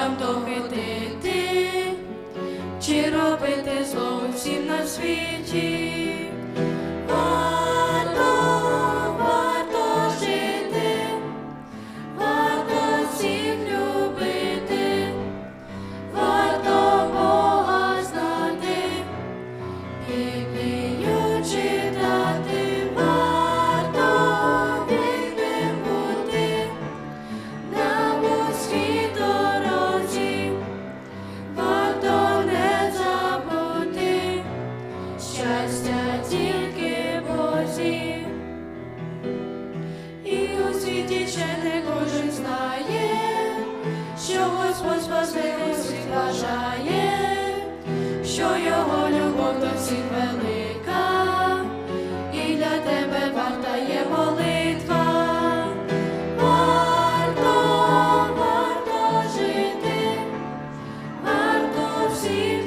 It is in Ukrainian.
jump to Господь Вознесить бажає, що його любов до всіх велика, і для тебе варта є молитва, варто, варто жити, варто всім.